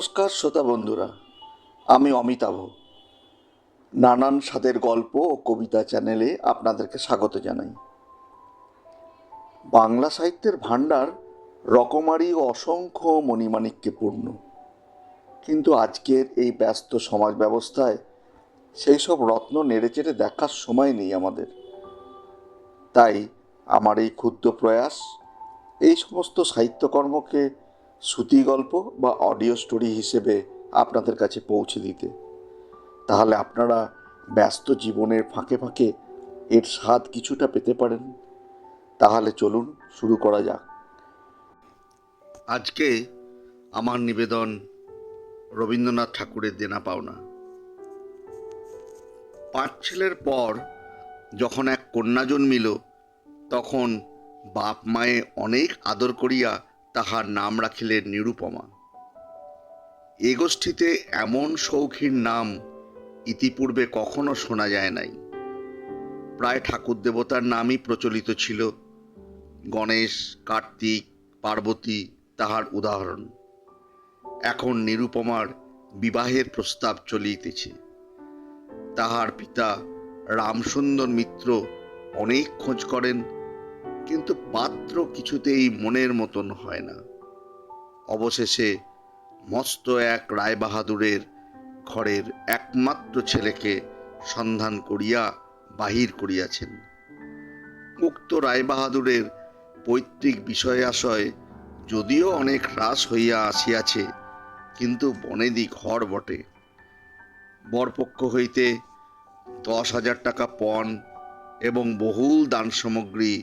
নমস্কার শ্রোতা বন্ধুরা, আমি অমিতাভ। নানান স্বাদের গল্প ও কবিতা চ্যানেলে আপনাদেরকে স্বাগত জানাই। বাংলা সাহিত্যের ভাণ্ডার রকমারি ও অসংখ্য মণিমাণিক্যে পূর্ণ। কিন্তু আজকের এই ব্যস্ত সমাজ ব্যবস্থায় সেই সব রত্ন নেড়েচেড়ে দেখার সময় নেই আমাদের। তাই আমার এই ক্ষুদ্র প্রয়াস, এই সমস্ত সাহিত্যকর্মকে শ্রুতি গল্প বা অডিও স্টোরি হিসেবে আপনাদের কাছে পৌঁছে দিতে। তাহলে আপনারা ব্যস্ত জীবনের ফাঁকে ফাঁকে এর স্বাদ কিছুটা পেতে পারেন। তাহলে চলুন শুরু করা যাক। আজকে আমার নিবেদন রবীন্দ্রনাথ ঠাকুরের দেনা পাওনা। পাঁচ ছেলের পর যখন এক কন্যা জন্মিল, তখন বাপ মায়ে অনেক আদর করিয়া তাহার নাম রাখিলেন নিরুপমা। এ গোষ্ঠীতে এমন সৌখীর নাম ইতিপূর্বে কখনো শোনা যায় নাই। প্রায় ঠাকুর দেবতার নামই প্রচলিত ছিল। গণেশ, কার্তিক, পার্বতী তাহার উদাহরণ। এখন নিরুপমার বিবাহের প্রস্তাব চলিতেছে। তাহার পিতা রামসুন্দর মিত্র অনেক খোঁজ করেন কিন্তু পাত্র কিছুতেই মনের মতন হয় না। অবশেষে মস্ত এক রায়বাহাদুরের ঘরের একমাত্র ছেলেকে সন্ধান করিয়া বাহির করিয়াছেন। উক্ত রায়বাহাদুরের পৈতৃক বিষয় আশয় যদিও অনেক হ্রাস হইয়া আসিয়াছে, কিন্তু বনেদি ঘর বটে। বরপক্ষ হইতে দশ হাজার টাকা পণ এবং বহুল দান সামগ্রী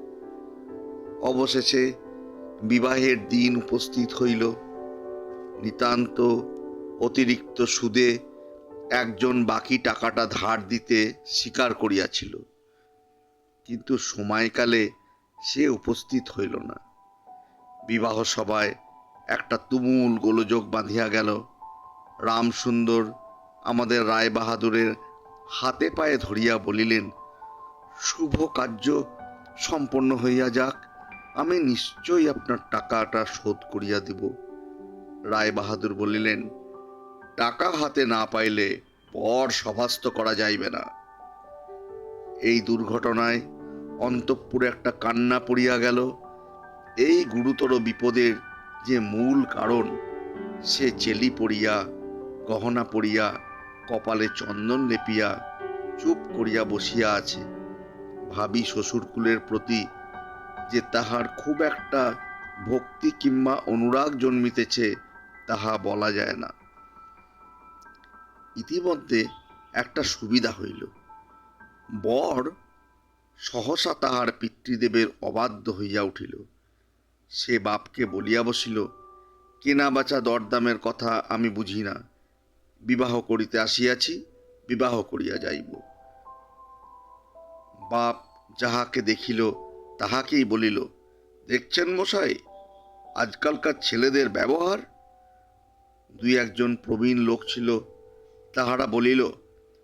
অবশেষে বিবাহের দিন উপস্থিত হইল। নিতান্ত অতিরিক্ত সুদে একজন বাকি টাকাটা ধার দিতে স্বীকার করিয়াছিল। কিন্তু সময়কালে সে উপস্থিত হইল না। বিবাহ সভায় একটা তুমুল গোলযোগ বাঁধিয়া গেল। রামসুন্দর আমাদের রায় বাহাদুরের হাতে পায়ে ধরিয়া বলিলেন, শুভ কার্য সম্পন্ন হইয়া যাক। আমি নিশ্চয়ই আপনার টাকাটা শোধ করিয়া দিব। রায় বাহাদুর বলিলেন, টাকা হাতে না পাইলে পর সভাস্ত করা যাইবে না। এই দুর্ঘটনায় অন্তঃপুরে একটা কান্না পড়িয়া গেল। এই গুরুতর বিপদের যে মূল কারণ, সে চেলি পড়িয়া, গহনা পড়িয়া, কপালে চন্দন লেপিয়া, চুপ করিয়া বসিয়া আছে। ভাবি শ্বশুরকুলের প্রতি যে তাহার খুব একটা ভক্তি কিংবা অনুরাগ জন্মিতেছে, তাহা বলা যায় না। ইতিমধ্যে একটা সুবিধা হইল। বর সহসা তাহার পিতৃদেবের অবাধ্য হইয়া উঠিল। সে বাপকে বলিয়া বসিল, কেনা বাচা দরদামের কথা আমি বুঝি না। বিবাহ করিতে আসিয়াছি, বিবাহ করিয়া যাইব। বাপ যাহাকে দেখিল তাহাকেই বলিল, দেখছেন মশাই, আজকালকার ছেলেদের ব্যবহার? দুই একজন প্রবীণ লোক ছিল, তাহারা বলিল,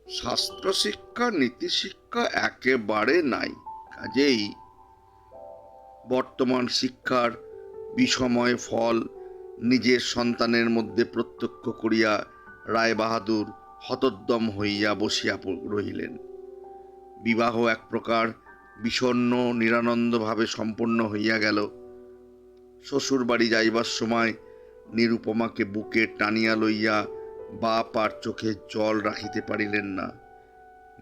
শাস্ত্র শিক্ষা, নীতি শিক্ষা একেবারে নাই, কাজেই বর্তমান শিক্ষার বিষময় ফল নিজের সন্তানের মধ্যে প্রত্যক্ষ করিয়া রায়বাহাদুর হতোদ্যম হইয়া বসিয়া রহিলেন। বিবাহ এক প্রকার বিষণ্ণ, নিরানন্দভাবে সম্পন্ন হইয়া গেল। শ্বশুর বাড়ি যাইবার সময় নিরুপমাকে বুকে টানিয়া লইয়া বাপ আর চোখে জল রাখিতে পারিলেন না।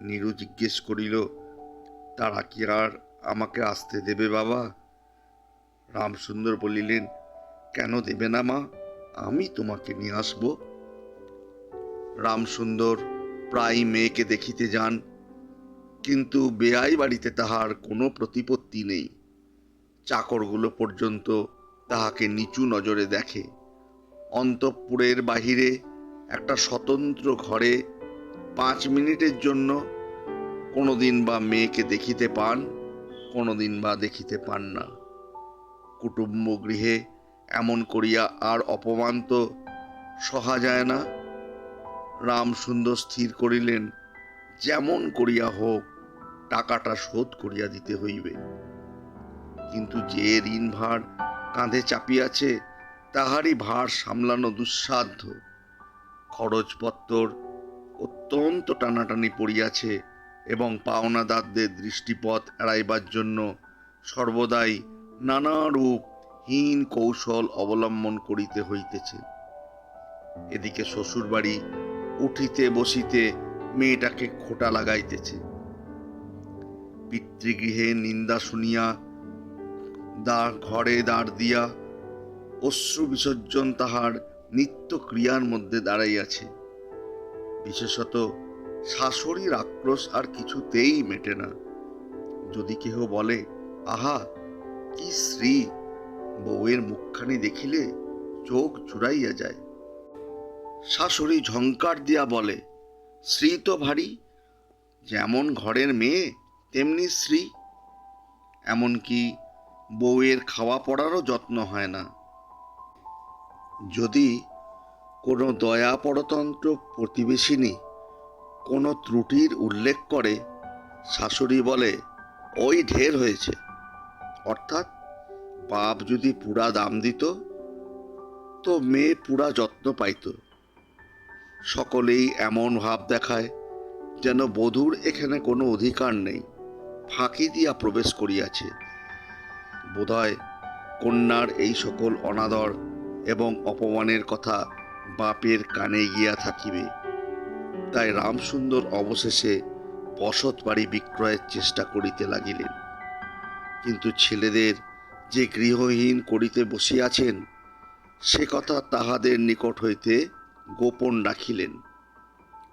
নিরু জিজ্ঞেস করিল, তারা কি আর আমাকে আসতে দেবে বাবা? রামসুন্দর বলিলেন, কেন দেবে না মা? আমি তোমাকে নিয়ে আসব। রামসুন্দর প্রায় মেয়েকে দেখিতে যান। কিন্তু বেয়াই বাড়িতে তাহার কোনো প্রতিপত্তি নেই। চাকরগুলো পর্যন্ত তাহাকে নিচু নজরে দেখে। অন্তঃপুরের বাহিরে একটা স্বতন্ত্র ঘরে পাঁচ মিনিটের জন্য কোনোদিন বা মেয়েকে দেখিতে পান, কোনোদিন বা দেখিতে পান না। কুটুম্ব গৃহে এমন করিয়া আর অপমান তো সহা যায় না। রামসুন্দর স্থির করিলেন, যেমন করিয়া হোক টাকাটা শোধ করিয়া দিতে হইবে। কিন্তু যে ঋণ ভার কাঁধে চাপিয়াছে তাহারই ভার সামলানো দুঃসাধ্য। খরচপত্তর অত্যন্ত টানাটানি পড়িয়াছে এবং পাওনাদারদের দৃষ্টিপথ এড়াইবার জন্য সর্বদাই নানারূপ হীন কৌশল অবলম্বন করিতে হইতেছে। এদিকে শ্বশুরবাড়ি উঠিতে বসিতে মেয়েটাকে খোটা লাগাইতেছে। পিতৃগৃহে নিন্দা শুনিয়া, দ্বার ঘরে দাঁড় দিয়া অশ্রু বিসর্জন তাহার নিত্য ক্রিয়ার মধ্যে দাঁড়াইয়াছে। বিশেষত শাশুড়ির আক্রোশ আর কিছুতেই মেটে না। যদি কেহ বলে, আহা, কি শ্রী বউয়ের মুখখানি দেখিলে চোখ জুড়াইয়া যায়। শাশুড়ি ঝঙ্কার দিয়া বলে শ্রী তো ভারী, যেমন ঘরের মেয়ে তেমনি শ্রী, এমনকি বউয়ের খাওয়া পড়ারও যত্ন হয় না। যদি কোনো দয়া পরতন্ত্র প্রতিবেশিনী কোনো ত্রুটির উল্লেখ করে, শাশুড়ি বলে, ওই ঢের হয়েছে। অর্থাৎ বাপ যদি পুরা দাম দিত, তো মেয়ে পুরা যত্ন পাইত। সকলেই এমন ভাব দেখায় যেন বধূর এখানে কোনো অধিকার নেই। ফাঁকি দিয়া প্রবেশ করিয়াছে। বোধহয় কন্যার এই সকল অনাদর এবং অপমানের কথা বাপের কানে গিয়া থাকিবে। তাই রামসুন্দর অবশেষে বসত বাড়ি বিক্রয়ের চেষ্টা করিতে লাগিলেন। কিন্তু ছেলেদের যে গৃহহীন করিতে বসিয়াছেন, সে কথা তাহাদের নিকট হইতে গোপন রাখিলেন।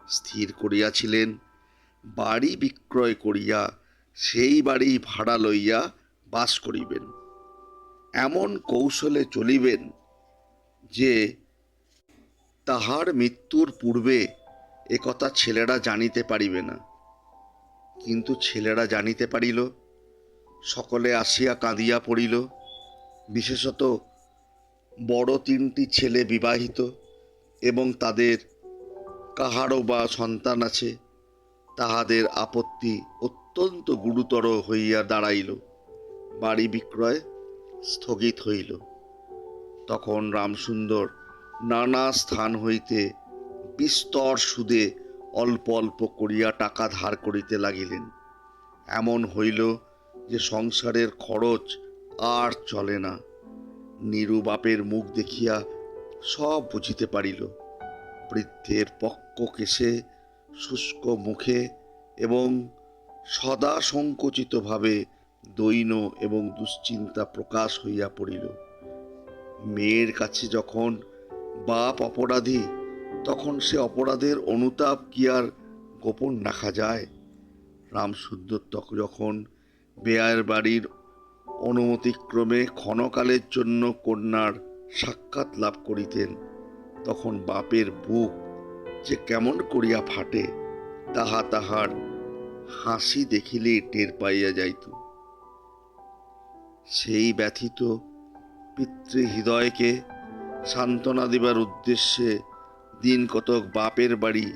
স্থির করিয়াছিলেন, বাড়ি বিক্রয় করিয়া সেই বাড়ি ভাড়া লইয়া বাস করিবেন। এমন কৌশলে চলিবেন যে তাহার মৃত্যুর পূর্বে একথা ছেলেরা জানিতে পারিবে না। কিন্তু ছেলেরা জানিতে পারিল, সকলে আসিয়া কাঁদিয়া পড়িল। বিশেষত বড় তিনটি ছেলে বিবাহিত এবং তাদের কাহারও বা সন্তান আছে, তাহাদের আপত্তি অত্যন্ত গুরুতর হইয়া দাঁড়াইল। বাড়ি বিক্রয় স্থগিত হইল। তখন রামসুন্দর নানা স্থান হইতে বিস্তর সুদে অল্প অল্প করিয়া টাকা ধার করিতে লাগিলেন। এমন হইল যে সংসারের খরচ আর চলে না। নিরু বাপের মুখ দেখিয়া সব বুঝিতে পারিল। বৃদ্ধের পক্ক কেশে, শুষ্ক মুখে এবং সদা সংকুচিতভাবে দৈন এবং দুশ্চিন্তা প্রকাশ হইয়া পড়িল। মেয়ের কাছে যখন বাপ অপরাধী, তখন সে অপরাধের অনুতাপ কি আর গোপন রাখা যায়? তখন যখন বেয়ার বাড়ির অনুমতিক্রমে ক্ষণকালের জন্য কন্যার সাক্ষাৎ লাভ করিতেন, তখন বাপের বুক যে কেমন করিয়া ফাটে, তাহা তাহার হাসি দেখিলে টের পাইয়া যাইত। সেই ব্যথিত পিতৃহৃদয়কে সান্ত্বনা দিবার উদ্দেশ্যে দিন কতক বাপের বাড়ি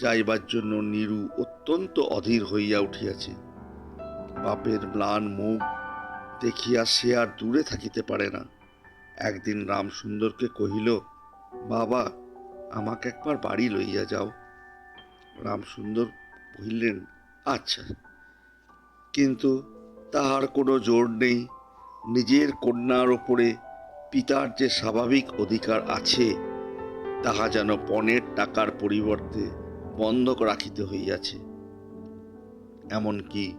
যাইবার জন্য নিরু অত্যন্ত অধীর হইয়া উঠিয়াছে। বাপের ম্লান মুখ দেখিয়া সে আর দূরে থাকিতে পারে না। একদিন রামসুন্দরকে কহিল, বাবা, আমাকে একবার বাড়ি লইয়া যাও। রামসুন্দর কহিলেন আচ্ছা। কিন্তু তাহার কোনো জোর নেই। নিজের কন্যার ওপরে পিতার যে স্বাভাবিক অধিকার আছে, তাহা যেন পণের টাকার পরিবর্তে বন্ধক রাখিতে হইয়াছে। এমনকি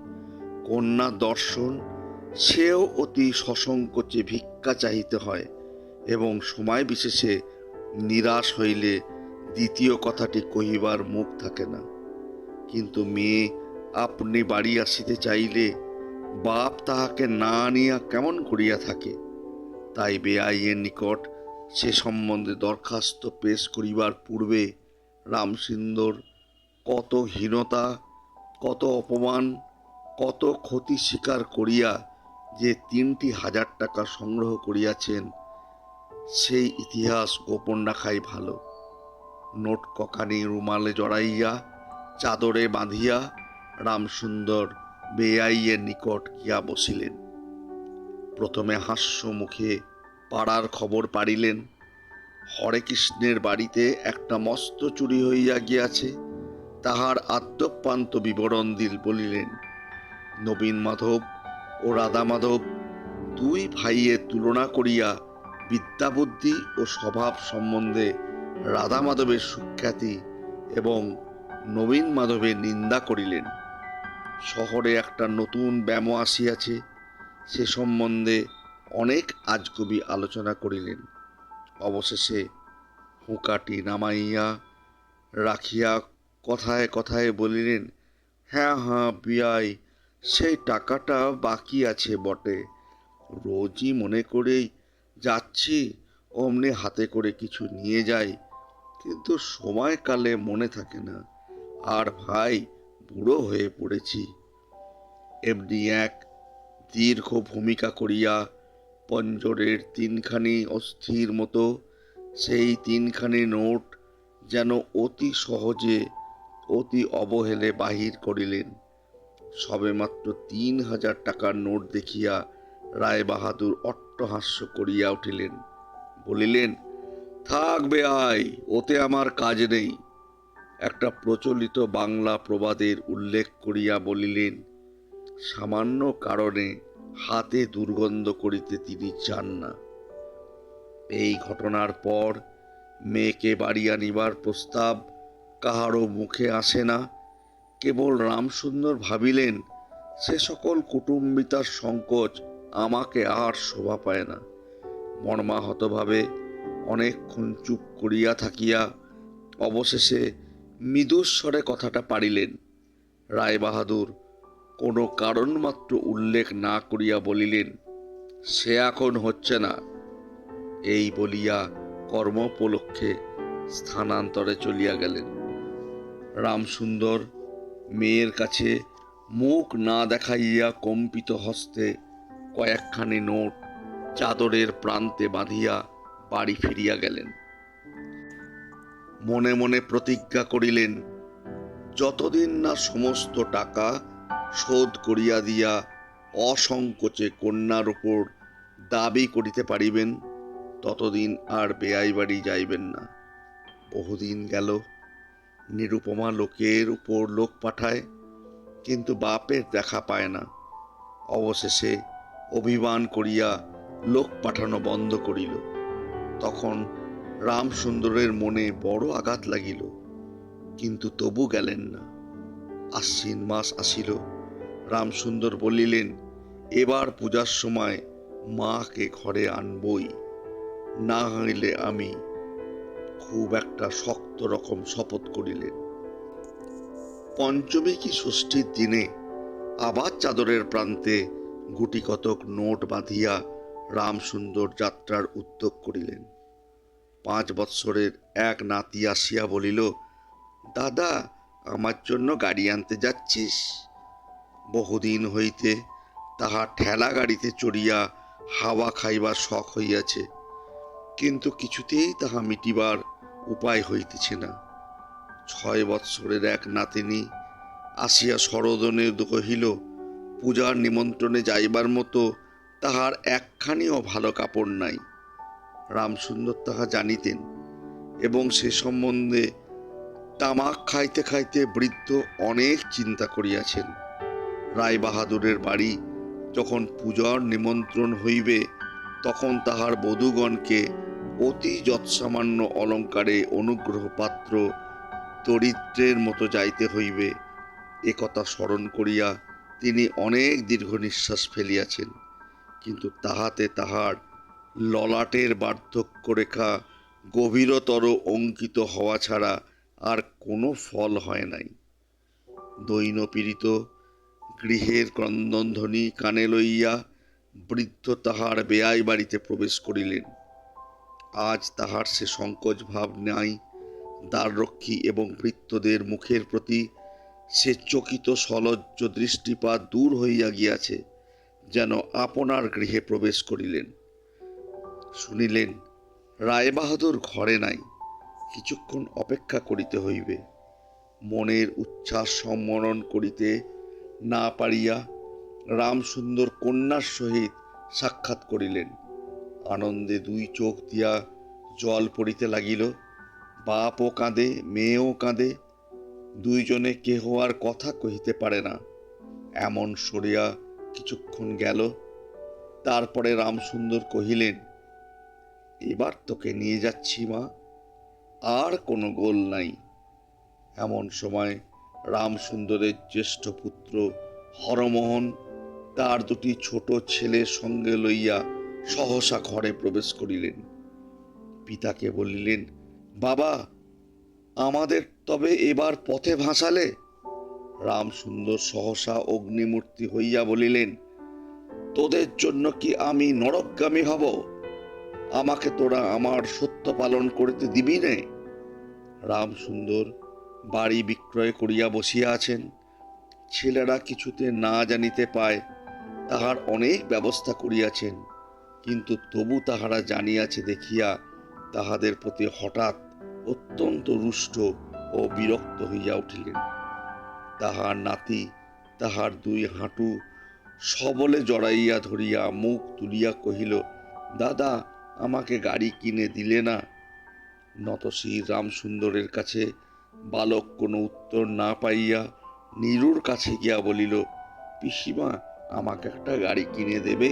কন্যা দর্শন, সেও অতি সসংকোচে ভিক্ষা চাহিতে হয় এবং সময় বিশেষে নিরাশ হইলে দ্বিতীয় কথাটি কহিবার মুখ থাকে না। কিন্তু মেয়ে আপনি বাড়ি আসিতে চাইলে বাপ তাহাকে না আনিয়া কেমন করিয়া থাকে? তাই বেআইয়ের নিকট সে সম্বন্ধে দরখাস্ত পেশ করিবার পূর্বে রামসুন্দর কত হীনতা, কত অপমান, কত ক্ষতি স্বীকার করিয়া যে তিনটি হাজার টাকা সংগ্রহ করিয়াছেন, সেই ইতিহাস গোপন রাখাই ভালো। নোট কখানি রুমালে জড়াইয়া, চাদরে বাঁধিয়া রামসুন্দর বেআইয়ের নিকট গিয়া বসিলেন। প্রথমে হাস্য মুখে পাড়ার খবর পাড়িলেন হরে কৃষ্ণের বাড়িতে একটা মস্ত চুরি হইয়া গিয়াছে, তাহার আদ্যপ্রান্ত বিবরণ দিল বলিলেন, নবীন মাধব ও রাধা মাধব, দুই ভাইয়ের তুলনা করিয়া বিদ্যাবুদ্ধি ও স্বভাব সম্বন্ধে রাধা মাধবের সুখ্যাতি এবং নবীন মাধবের নিন্দা করিলেন। শহরে একটা নতুন ব্যামো আসিয়াছে, সে সম্বন্ধে অনেক আজকবি আলোচনা করিলেন। অবশেষে হুঁকাটি নামাইয়া রাখিয়া কথায় কথায় বলিলেন হ্যাঁ হ্যাঁ বিয়াই সেই টাকাটা বাকি আছে বটে। রোজই মনে করেই যাচ্ছি, অমনি হাতে করে কিছু নিয়ে যাই, কিন্তু সময়কালে মনে থাকে না। আর ভাই বুড়ো হয়ে পড়েছি। এমনি এক দীর্ঘ ভূমিকা করিয়া পঞ্জরের তিনখানি অস্থির মতো, সেই তিনখানি নোট যেন অতি সহজে, অতি অবহেলে বাহির করিলেন। সবেমাত্র তিন হাজার টাকার নোট দেখিয়া রায় বাহাদুর অট্টহাস্য করিয়া উঠিলেন। বলিলেন থাকবে আয় ওতে আমার কাজ নেই। একটা প্রচলিত বাংলা প্রবাদের উল্লেখ করিয়া বলিলেন, সামান্য কারণে হাতে দুর্গন্ধ করিতে তিনি চান না। এই ঘটনার পর মেয়েকে বাড়ি আনিবার প্রস্তাব কাহারও মুখে আসে না। কেবল রামসুন্দর ভাবিলেন, সে সকল কুটুম্বিতার সংকোচ আমাকে আর শোভা পায় না। মর্মাহতভাবে অনেকক্ষণ চুপ করিয়া থাকিয়া অবশেষে মৃদুস্বরে কথাটা পারিলেন। রায়বাহাদুর কোনো কারণমাত্র উল্লেখ না করিয়া বলিলেন, সে এখন হচ্ছে না। এই বলিয়া কর্মোপলক্ষে স্থানান্তরে চলিয়া গেলেন। রামসুন্দর মেয়ের কাছে মুখ না দেখাইয়া কম্পিত হস্তে কয়েকখানি নোট চাদরের প্রান্তে বাঁধিয়া বাড়ি ফিরিয়া গেলেন। মনে মনে প্রতিজ্ঞা করিলেন, যতদিন না সমস্ত টাকা শোধ করিয়া দিয়া অসংকোচে কন্যার উপর দাবি করিতে পারিবেন, ততদিন আর বেয়াই বাড়ি যাইবেন না। বহুদিন গেল, নিরুপমা লোকের উপর লোক পাঠায়, কিন্তু বাপের দেখা পায় না। অবশেষে অভিমান করিয়া লোক পাঠানো বন্ধ করিল। তখন রামসুন্দরের মনে বড় আঘাত লাগিল, কিন্তু তবু গেলেন না। আশ্বিন মাস আসিল। রামসুন্দর বলিলেন, এবার পূজার সময় মাকে ঘরে আনবই। না হইলে আমি খুব একটা শক্ত রকম শপথ করিলেন। পঞ্চমী কি ষষ্ঠীর দিনে আবার চাদরের প্রান্তে গুটি কতক নোট বাঁধিয়া রামসুন্দর যাত্রার উদ্যোগ করিলেন। পাঁচ বৎসরের এক নাতি আসিয়া বলিল, দাদা, আমার জন্য গাড়ি আনতে যাচ্ছিস। বহুদিন হইতে তাহার ঠেলা গাড়িতে চড়িয়া হাওয়া খাইবার শখ হইয়াছে, কিন্তু কিছুতেই তাহা মিটিবার উপায় হইতেছে না। ছয় বৎসরের এক নাতিনী আসিয়া সরোদনে কহিল, পূজার নিমন্ত্রণে যাইবার মতো তাহার একখানিও ভালো কাপড় নাই। রামসুন্দর তাহা জানিতেন এবং সে সম্বন্ধে তামাক খাইতে খাইতে বৃদ্ধ অনেক চিন্তা করিয়াছেন। রায় বাহাদুরের বাড়ি যখন পূজার নিমন্ত্রণ হইবে, তখন তাহার বধূগণকে অতি যৎসামান্য অলঙ্কারে অনুগ্রহ পাত্র দরিদ্রের মতো যাইতে হইবে একথা স্মরণ করিয়া তিনি অনেক দীর্ঘ নিঃশ্বাস ফেলিয়াছেন। কিন্তু তাহাতে তাহার ললাটের বার্ধক্য রেখা গভীরতর অঙ্কিত হওয়া ছাড়া আর কোনো ফল হয় নাই। দৈন পীড়িত গৃহের ক্রন্দনধ্বনি কানে লইয়া বৃদ্ধ তাহার বেয়াই বাড়িতে প্রবেশ করিলেন। আজ তাহার সে সংকোচ ভাব নাই, দ্বাররক্ষী এবং ভৃত্যদের মুখের প্রতি সে চকিত সলজ্জ দৃষ্টিপাত দূর হইয়া গিয়াছে, যেন আপনার গৃহে প্রবেশ করিলেন। শুনিলেন, রায়বাহাদুর ঘরে নাই, কিছুক্ষণ অপেক্ষা করিতে হইবে। মনের উচ্ছ্বাস সম্মরণ করিতে না পারিয়া রামসুন্দর কন্যার সহিত সাক্ষাৎ করিলেন। আনন্দে দুই চোখ দিয়া জল পড়িতে লাগিল বাপও কাঁদে মেয়েও কাঁদে, দুইজনে কেহ আর কথা কহিতে পারে না। এমন সরিয়া কিছুক্ষণ গেল, তারপরে রামসুন্দর কহিলেন এবার তোকে নিয়ে যাচ্ছি, মা। আর কোনো গোল নাই। এমন সময় রামসুন্দরের জ্যেষ্ঠ পুত্র হরমোহন তার দুটি ছোট ছেলে সঙ্গে লইয়া সহসা ঘরে প্রবেশ করিলেন। পিতাকে বলিলেন, বাবা, আমাদের তবে এবার পথে ভাসালে? রামসুন্দর সহসা অগ্নিমূর্তি হইয়া বলিলেন, তোদের জন্য কি আমি নরকগামী হব? আমাকে তোরা আমার সত্য পালন করিতে দিবি নে। রামসুন্দর বাড়ি বিক্রয় করিয়া বসিয়া আছেন। ছেলেরা কিছুতে না জানিতে পায়, তাহার অনেক ব্যবস্থা করিয়াছেন। কিন্তু তবু তাহারা জানিয়াছে দেখিয়া তাহাদের প্রতি হঠাৎ অত্যন্ত রুষ্ট ও বিরক্ত হইয়া উঠিলেন। তাহার নাতি, তাহার দুই হাঁটু সবলে জড়াইয়া ধরিয়া মুখ তুলিয়া কহিল, দাদা আমাকে গাড়ি কিনে দিলে না? নতশির রামসুন্দরের কাছে বালক কোনো উত্তর না পাইয়া নীরুর কাছে গিয়া বলিল, পিসিমা, আমাকে একটা গাড়ি কিনে দেবে?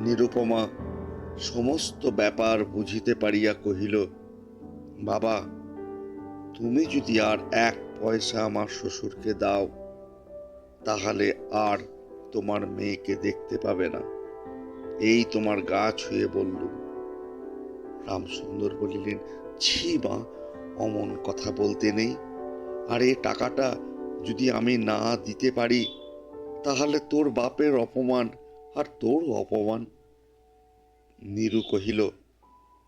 নিরুপমা সমস্ত ব্যাপার বুঝিতে পারিয়া কহিল, বাবা, তুমি যদি আর এক পয়সা আমার শ্বশুরকে দাও, তাহলে আর তোমার মেয়েকে দেখতে পাবে না। এই তোমার গা ছুঁয়ে বলল। রামসুন্দর বলিলেন, ছি মা, অমন কথা বলতে নেই। আর এ টাকাটা যদি আমি না দিতে পারি, তাহলে তোর বাপের অপমান আর তোর অপমান নীরু কহিল,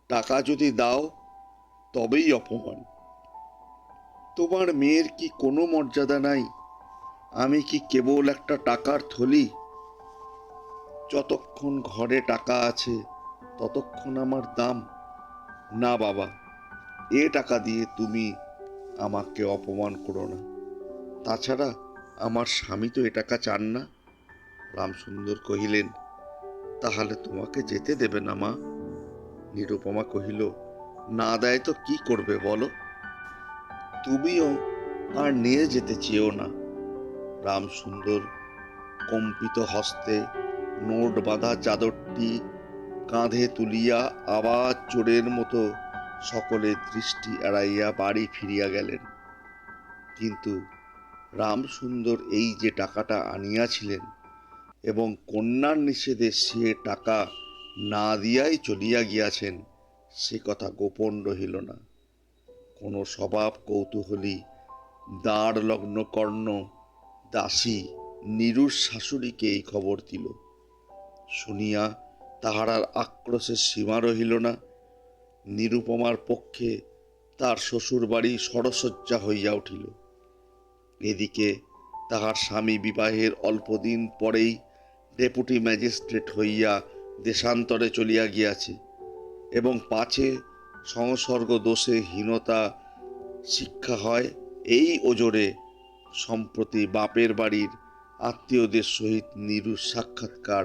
টাকা যদি দাও, তবেই অপমান। তোমার মেয়ের কি কোনো মর্যাদা নাই? আমি কি কেবল একটা টাকার থলি যতক্ষণ ঘরে টাকা আছে, ততক্ষণ আমার দাম। না বাবা, এ টাকা দিয়ে তুমি আমাকে অপমান করো না। তাছাড়া আমার স্বামী তো এ টাকা চান না। রামসুন্দর কহিলেন, তাহলে তোমাকে যেতে দেবে না মা? নিরুপমা কহিল, না দেয় তো কি করবে বলো? তুমিও আর নিয়ে যেতে চেয়েও না। রামসুন্দর কম্পিত হস্তে নোট বাঁধা চাদরটি কাঁধে তুলিয়া আবার চোরের মতো সকলের দৃষ্টি এড়াইয়া বাড়ি ফিরিয়া গেলেন। কিন্তু রামসুন্দর এই যে টাকাটা আনিয়াছিলেন এবং কন্যার নিষেধে সে টাকা না দিয়াই চলিয়া গিয়াছেন, সে কথা গোপন রহিল না। কোনো স্বভাব কৌতূহলী দাঁড় লগ্ন কর্ণ দাসী, নিরুর শাশুড়িকে এই খবর দিল। শুনিয়া তাহার আর আক্রোশের সীমা রহিল না। নিরুপমার পক্ষে তার শ্বশুর বাড়ি সরসজ্জা হইয়া উঠিল। এদিকে তাহার স্বামী বিবাহের অল্পদিন পরেই ডেপুটি ম্যাজিস্ট্রেট হইয়া দেশান্তরে চলিয়া গিয়াছে এবং পাছে সংসর্গ দোষে হীনতা শিক্ষা হয়, এই ওজোরে সম্প্রতি বাপের বাড়ির আত্মীয়দের সহিত নিরু সাক্ষাৎকার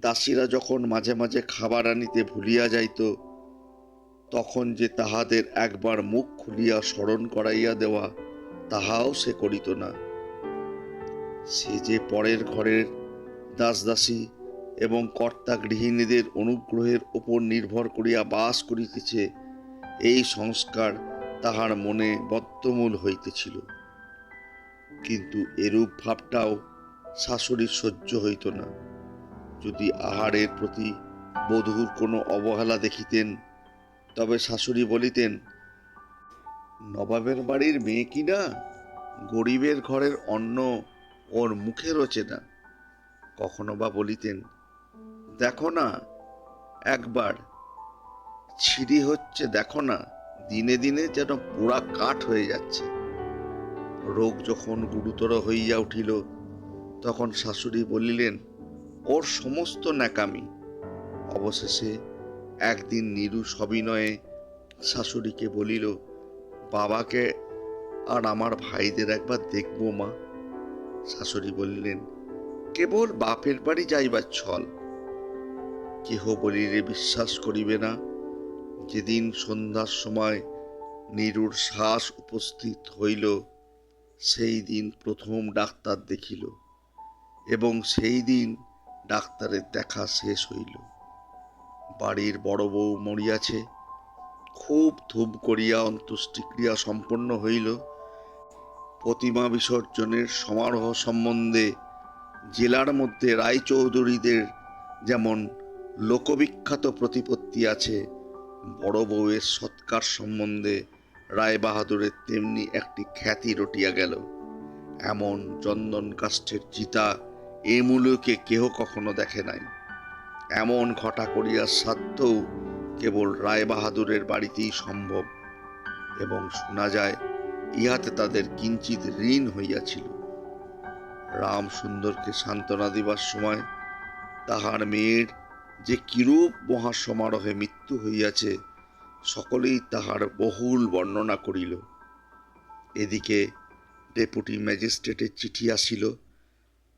দাসীরা যখন মাঝে মাঝে খাবার আনিতে ভুলিয়া যাইত, তখন যে তাহাদের একবার মুখ খুলিয়া স্মরণ করাইয়া দেওয়া, তাহাও সে করিত না। সে যে পরের ঘরের দাসদাসী এবং কর্তা গৃহিণীদের অনুগ্রহের ওপর নির্ভর করিয়া বাস করিতেছে, এই সংস্কার তাহার মনে বদ্ধমূল হইতেছিল। কিন্তু এরূপ ভাবটাও শাশুড়ির সহ্য হইত না। যদি আহারের প্রতি বধূর কোনো অবহেলা দেখিতেন, তবে শাশুড়ি বলিতেন, নবাবের বাড়ির মেয়ে কি না? গরিবের ঘরের অন্ন ওর মুখে রোচে না। কখনো বা বলিতেন, দেখো না, একবার ছিঁড়ি হচ্ছে দেখো না, দিনে দিনে যেন পোড়া কাঠ হয়ে যাচ্ছে। রোগ যখন গুরুতর হইয়া উঠিল, তখন শাশুড়ি বলিলেন ওর সমস্ত ন্যাকামি। অবশেষে একদিন নিরু সবিনয়ে শাশুড়িকে বলিল, বাবাকে আর আমার ভাইদের একবার দেখব মা। শাশুড়ি বলিলেন, কেবল বাপের বাড়ি যাইবার ছল। কেহ বলিলে বিশ্বাস করিবে না। যেদিন সন্ধ্যার সময় নিরুর শ্বাস উপস্থিত হইল, সেই দিন প্রথম ডাক্তার দেখিল এবং সেই দিন ডাক্তারের দেখা শেষ হইল। বাড়ির বড় বউ মরিয়াছে, খুব ধূপ করিয়া অন্ত্যেষ্টিক্রিয়া সম্পন্ন হইল। প্রতিমা বিসর্জনের সমারোহ সম্বন্ধে জেলার মধ্যে রায়চৌধুরীদের যেমন লোকবিখ্যাত প্রতিপত্তি আছে, বড় বউয়ের সৎকার সম্বন্ধে রায়বাহাদুরের তেমনি একটি খ্যাতি রটিয়া গেল। এমন চন্দন কাষ্ঠের চিতা এ মূলকে কেহ কখনো দেখে নাই। এমন ঘটা করিয়া সাধ্যও কেবল রায়বাহাদুরের বাড়িতেই সম্ভব এবং শোনা যায়, ইহাতে তাদের কিঞ্চিত ঋণ হইয়াছিল। রাম সুন্দরকে সান্ত্বনা দিবার সময় তাহার মেয়ের যে কিরূপ মহাসমারোহে মৃত্যু হইয়াছে, সকলেই তাহার বহুল বর্ণনা করিল। এদিকে ডেপুটি ম্যাজিস্ট্রেটের চিঠি আসিল।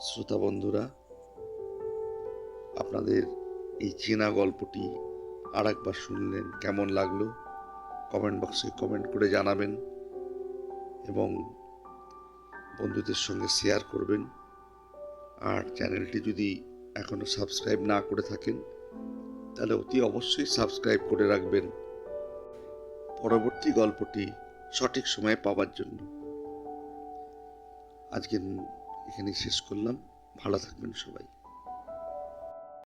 শ্রোতা বন্ধুরা, আপনাদের এই চেনা গল্পটি আর একবার শুনলেন কেমন লাগল? কমেন্ট বক্সে কমেন্ট করে জানাবেন এবং বন্ধুদের সঙ্গে শেয়ার করবেন। আর চ্যানেলটি যদি এখনও সাবস্ক্রাইব না করে থাকেন, তাহলে অতি অবশ্যই সাবস্ক্রাইব করে রাখবেন। পরবর্তী গল্পটি সঠিক সময়ে পাওয়ার জন্য। আজকে এখানেই শেষ করলাম। ভালো থাকবেন সবাই।